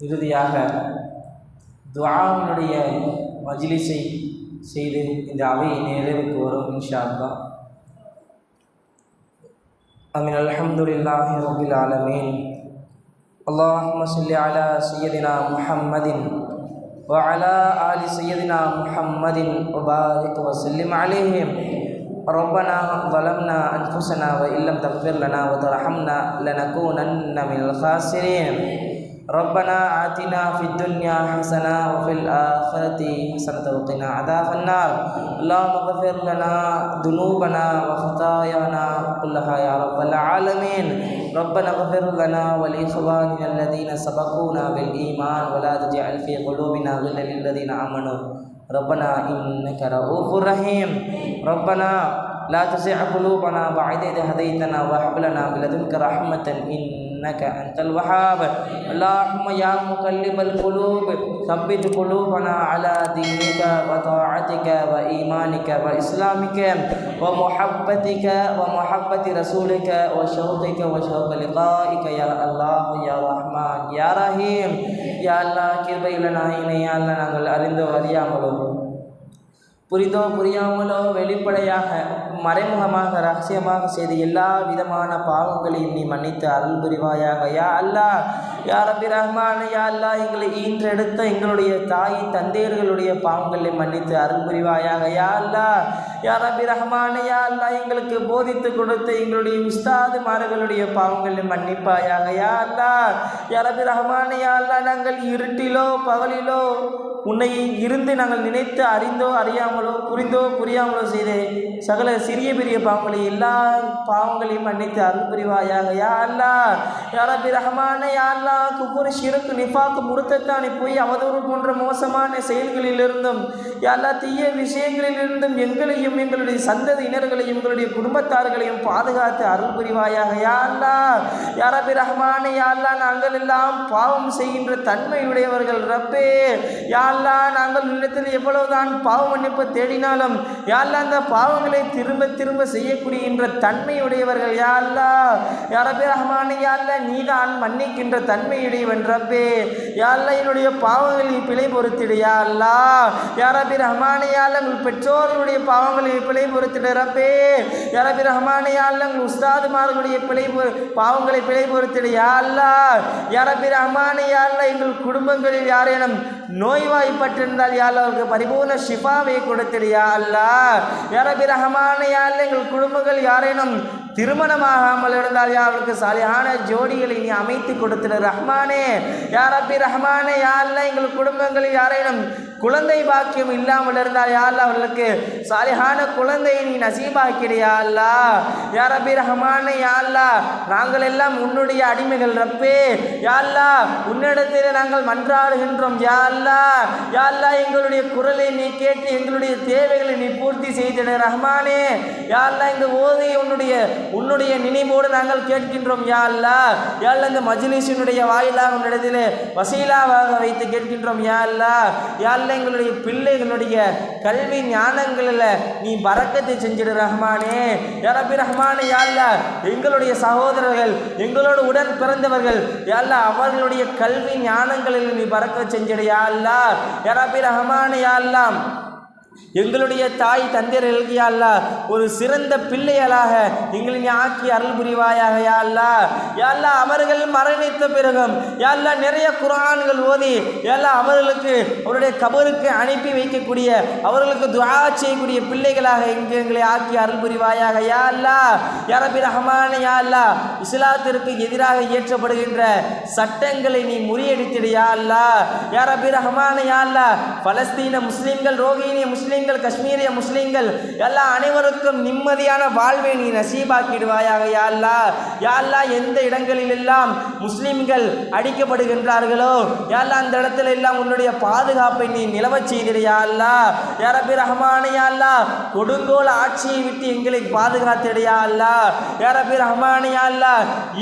இறுதியாக துஆவினுடைய மஜ்லிஸை செய்து இந்த அவை நிறைவுக்கு வரும் இன்ஷா அல்லாஹ் أمين الحمد لله رب العالمين اللهم صل على سيدنا محمد وعلى آل سيدنا محمد وبارك وسلم عليهم ربنا ظلمنا أنفسنا وإن لم تغفر لنا وترحمنا لنكونن من الخاسرين ربنا آتنا في الدنيا حسنة وفي الآخرة حسنة وقنا عذاب النار. اللهم اغفر لنا ذنوبنا وخطايانا كلها يا رب العالمين. ربنا اغفر لنا ولإخواننا الذين سبقونا بالإيمان ولا تجعل في قلوبنا غلا للذين آمنوا. ربنا إنك رؤوف رحيم. ربنا لا تزغ قلوبنا بعد إذ هديتنا وهب لنا من لدنك رحمة إنك أنت الوهاب. اللهم يا مقلب القلوب ثبت قلوبنا على دينك وطاعتك وإيمانك وإسلامك ومحبتك ومحبة رسولك وشوقك وشوق لقائك. يا الله يا رحمن يا رحيم. يا الله كبير لنا يا الله نعم الأرند واليامل புரிதோ புரியாமலோ வெளிப்படையாக மறைமுகமாக ரகசியமாக செய்த எல்லா விதமான பாவங்களையும் நீ மன்னித்து அருள் புரிவாயாக. யா அல்லா யா ரபி ரஹ்மான் யா அல்லா எங்களை ஈன்றெடுத்த எங்களுடைய தாய் தந்தையர்களுடைய பாவங்களை மன்னித்து அருள் புரிவாயாக. யா அல்லா யா ரபி ரஹ்மான் யா அல்லா எங்களுக்கு போதித்து கொடுத்த எங்களுடைய உஸ்தாதுமார்களுடைய பாவங்களை மன்னிப்பாயாக. யா அல்லா யா ரபி ரஹ்மான் யா அல்லா நாங்கள் இருட்டிலோ பகலிலோ உன்னை இருந்து நாங்கள் நினைத்து அறிந்தோ அறியாமல் புரிந்தோ புரியாமலோ செய்த சகல சிறிய பெரிய பாவங்களை எல்லா பாவங்களையும் மன்னித்து அருள் புரிவாயாக. யா அல்லா யாரபி ரஹமான யா அல்லா குப்புரு ஷிருக்கு நிஃபாக்கு முடுத்தத்தானே போய் அவதூறு போன்ற மோசமான செயல்களிலிருந்தும் யா தீய விஷயங்களிலிருந்தும் எங்களையும் எங்களுடைய சந்ததியினர்களையும் எங்களுடைய குடும்பத்தார்களையும் பாதுகாத்து அருள் புரிவாயாக. யா அல்லா யாரபி ரஹமான யா அல்லா நாங்கள் எல்லாம் பாவம் செய்கின்ற தன்மையுடையவர்கள் ரப்பே. யா அல்லா நாங்கள் உள்ளத்தில் எவ்வளவுதான் பாவ மன்னிப்பு தேடினாலும் யாரெல்லாம் அந்த பாவங்களை திரும்ப திரும்ப செய்யக்கூடியன்ற தன்மையுடையவர்கள் யா யாரபே யா ரப்பே ரஹ்மான் யா நீதான் மன்னிக்கின்ற தன்மையுடையவன் ரப்பே. யாரெல்லாம் என்னுடைய பாவங்களில் பிழை பொறுத்திடு யா யாரபி யா உங்கள் பெற்றோர்களுடைய பாவங்களில் பிழை பொறுத்திடு ரப்பே. யாரபி ரப்பி ரஹ்மான் உங்கள் உஸ்தாதுமார்களுடைய பிழை பாவங்களை பிழை பொறுத்திடு யா யாரபி யா ரப்பி எங்கள் குடும்பங்களில் யாரேனும் நோய்வாய்ப்பட்டிருந்தால் யாரில் அவருக்கு பரிபூர்ண ஷிஃபாவை கொடுத்திடு யா அல்லா யாரபி ரப்பி ரஹ்மான் எங்கள் குடும்பங்கள் யாரேனும் திருமணமாகாமல் இருந்தால் யா அவருக்கு சாலியான ஜோடிகளை நீ அமைத்து கொடுத்திடு ரஹ்மானே. யார் ரப்பி ரஹ்மானே யாரில் எங்கள் குடும்பங்கள் யாரேனும் குழந்தை பாக்கியம் இல்லாமல் இருந்தால் யா அவர்களுக்கு சாலிஹான குழந்தையை நீ நசீபாக்கிடு யா அல்லா யா ரப்பி ரஹ்மானே நாங்கள் எல்லாம் உன்னுடைய அடிமைகள் ரப்பே. யா உன்னிடத்தில் நாங்கள் மன்றாடுகின்றோம். யா அல்லா எங்களுடைய குரலை நீ கேட்டு எங்களுடைய தேவைகளை நீ பூர்த்தி செய்திட ரஹ்மானே. யா இந்த ஓதி உன்னுடைய உன்னுடைய நினைவோடு நாங்கள் கேட்கின்றோம். யா அல்லா இந்த மஜ்லிஸினுடைய வாயிலாக உன்னிடத்தில் வசீலாவாக வைத்து கேட்கின்றோம். யா அல்லா அல்லா எங்களுடைய பிள்ளைகளுடைய கல்வி ஞானங்களில் நீ பறக்கத்தை செஞ்சிடு ரஹ்மானே. யாரபி ரஹ்மானே யாழ்ல எங்களுடைய சகோதரர்கள் எங்களோட உடன் பிறந்தவர்கள் யாழ்ல அவர்களுடைய கல்வி ஞானங்களில் நீ பறக்க செஞ்சிடு யா யாரபி ரஹ்மானே யாழ்லாம் எங்களுடைய தாய் தந்தையர் யா அல்லா ஒரு சிறந்த பிள்ளைகளாக எங்களை ஆக்கி அருள் புரிவாயாக யா அல்லா. யா அவர்கள் மரணித்த பிறகும் யாழ்லா நிறைய குரான்கள் ஓதி யாழ்லா அவர்களுக்கு அவருடைய கபருக்கு அனுப்பி வைக்கக்கூடிய அவர்களுக்கு துவா செய்யக்கூடிய பிள்ளைகளாக இங்கு எங்களை ஆக்கி அருள் புரிவாயாக யா அல்லா. யா ரப்பி யா அல்லா. இஸ்லாத்திற்கு எதிராக இயற்றப்படுகின்ற சட்டங்களை நீ முறியடித்திடு யா அல்லா. யா ரப்பி ரஹ்மான் யா அல்லா. பலஸ்தீன முஸ்லிம்கள் ரோஹிணிய முஸ்லீம்கள் காஷ்மீரிய முஸ்லீம்கள் எல்லா அனைவருக்கும் நிம்மதியான வாழ்வை நீ நசீபாக்கிடுவாயாக. யாழ்லா யாழ்லா எந்த இடங்களில் எல்லாம் முஸ்லிம்கள் அடிக்கப்படுகின்றார்களோ யாழ்லா அந்த இடத்துல எல்லாம் உன்னுடைய பாதுகாப்பை நீ நிலவச் செய்திடு யாரபி அல்லா. யா கொடுங்கோல் ஆட்சியை விட்டு எங்களை பாதுகாத்திடு யா அல்லா. யா ரப்பி ரஹ்மான்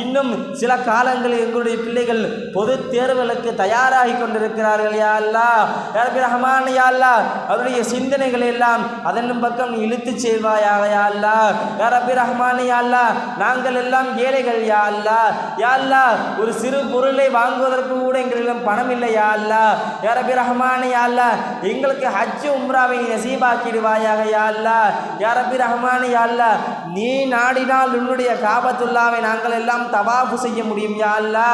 இன்னும் சில காலங்களில் எங்களுடைய பிள்ளைகள் பொது தேர்வுகளுக்கு தயாராகி கொண்டிருக்கிறார்கள் யா அல்லா. யா ரப்பி ரஹ்மான் அவருடைய சிந்தனை சிந்தனைகள் எல்லாம் அதன் பக்கம் நீ இழுத்துச் செல்வாயாக யாழ்லா யார் யா ரப்பி ரஹ்மானே யா நாங்கள் எல்லாம் ஏழைகள் யாழ்லா யாழ்லா ஒரு சிறு பொருளை வாங்குவதற்கு கூட எங்களிடம் பணம் இல்லை யாழ்லா யார் யா ரப்பி ரஹ்மானே யா எங்களுக்கு ஹஜ் உம்ராவை நசீபாக்கிடுவாயாக யாழ்லா யார் யா ரப்பி ரஹ்மானே யா நீ நாடினால் உன்னுடைய காபத்துல்லாவை நாங்கள் எல்லாம் தவாபு செய்ய முடியும் யாழ்லா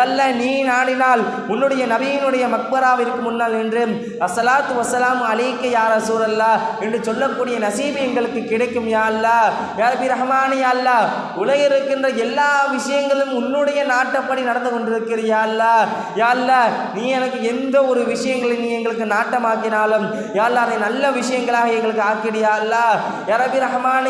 அல்லா? நீ நாடினால் உன்னுடைய நபியினுடைய மக்பராவிற்கு முன்னால் நின்று அஸ்ஸலாத்து வசலாம் அலிக்கு யார் சூழல்லா என்று சொல்லக்கூடிய நசீபு எங்களுக்கு கிடைக்கும் யா அல்லா யா ரப்பி யா அல்லா உலக இருக்கின்ற எல்லா விஷயங்களும் உன்னுடைய நாட்டப்படி நடந்து கொண்டிருக்கிறியா அல்லா யா அல்லா நீ எனக்கு எந்த ஒரு விஷயங்களை நீ எங்களுக்கு நாட்டமாக்கினாலும் யா அல்லா அதை நல்ல விஷயங்களாக எங்களுக்கு ஆக்கிடியா அல்லா யா ரப்பி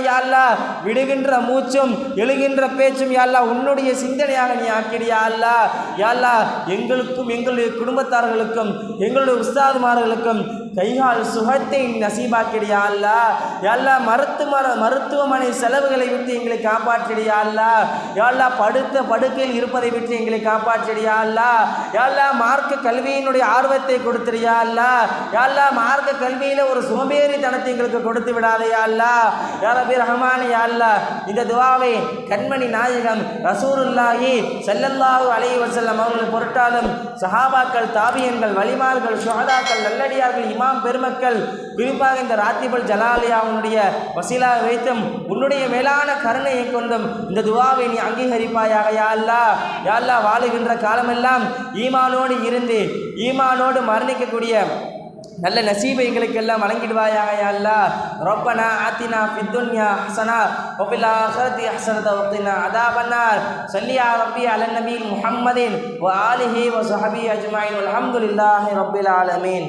யா அல்லா விடுகின்ற மூச்சும் எழுகின்ற பேச்சும் யா அல்லா உன்னுடைய சிந்தனையாக நீ ஆக்கிடியா அல்லா யா அல்லா எங்களுக்கும் எங்களுடைய குடும்பத்தார்களுக்கும் எங்களுடைய உஸ்தாதுமார்களுக்கும் கைகால் சுகத்தை நசீபாக்கிடியா அல்லா? யா மருத்துவ மருத்துவமனை செலவுகளை விட்டு எங்களை காப்பாற்றிடியா அல்லா? யா படுத்த படுக்கையில் இருப்பதை விட்டு எங்களை காப்பாற்றிடியா அல்லா? யா மார்க்க கல்வியினுடைய ஆர்வத்தை கொடுத்துறியா அல்லா? யா மார்க்க கல்வியில ஒரு சோம்பேறித்தனத்தை எங்களுக்கு கொடுத்து விடாதையா அல்லா? யா ரபி ரஹ்மான் இந்த துவாவை கண்மணி நாயகம் ரசூருல்லாஹி செல்லல்லாஹு அலைஹி வஸல்லம் அவர்கள் பொருட்டாலும் சஹாபாக்கள் தாபியன்கள் வலிமார்கள் சுகதாக்கள் நல்லடியார்கள் இமா இமாம் பெருமக்கள் குறிப்பாக இந்த ராத்திபல் ஜலாலியாவுடைய வசீலா வைத்தும் உன்னுடைய மேலான கருணையை கொண்டும் இந்த துவாவை நீ அங்கீகரிப்பாயாக யா அல்லா யா அல்லா வாழுகின்ற காலமெல்லாம் ஈமானோடு இருந்து ஈமானோடு மரணிக்கக்கூடிய நல்ல நசீபை எங்களுக்கெல்லாம் வழங்கிடுவாயாக யா அல்லா. ரொப்பனா ஆத்தினா பித்துன்யா ஹசனா ஒபிலா ஹரதி ஹசனத ஒத்தினா அதா அதாபன்னார். சல்லியா ரப்பி அலன் நபியில் முஹம்மதின் வ ஆலிஹி வ ஸஹபி அஜ்மாயின் வல்ஹம்துலில்லாஹி ரப்பில் ஆலமீன்.